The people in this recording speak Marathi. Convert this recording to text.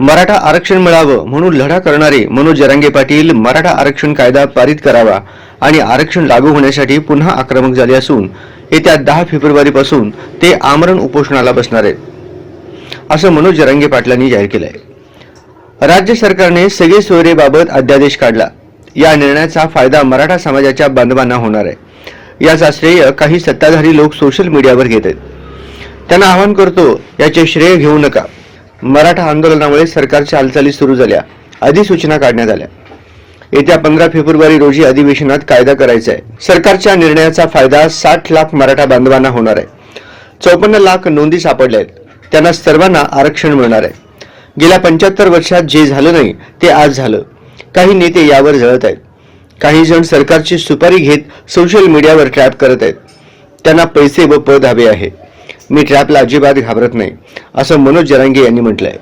मराठा आरक्षण मिळावं म्हणून लढा करणारे मनोज जरांगे पाटील मराठा आरक्षण कायदा पारित करावा आणि आरक्षण लागू होण्यासाठी पुन्हा आक्रमक झाले असून येत्या दहा फेब्रुवारीपासून ते आमरण उपोषणाला बसणार आहेत. असं मनोज जरांगे पाटलांनी जाहीर केलंय. राज्य सरकारने सगळे सोयरेबाबत अध्यादेश काढला. या निर्णयाचा फायदा मराठा समाजाच्या बांधवांना होणार आहे. याचा श्रेय काही सत्ताधारी लोक सोशल मीडियावर घेत आहेत. त्यांना आवाहन करतो याचे श्रेय घेऊ नका. मराठा आंदोलनामुळे सरकारच्या हालचाली सुरू झाल्या. अधिसूचना काढण्यात आल्या. येत्या पंधरा फेब्रुवारी रोजी अधिवेशनात कायदा करायचा आहे. सरकारच्या निर्णयाचा फायदा साठ लाख मराठा बांधवांना होणार आहे. चौपन्न लाख नोंदी सापडल्या आहेत. त्यांना सर्वांना आरक्षण मिळणार आहे. गेल्या पंच्याहत्तर वर्षात जे झालं नाही ते आज झालं. काही नेते यावर जळत आहेत. काही जण सरकारची सुपारी घेत सोशल मीडियावर ट्रॅप करत आहेत. त्यांना पैसे व पद हवे आहे. मी ट्रॅपला अजिबात घाबरत नाही असं मनोज जरांगे यांनी म्हटलंय.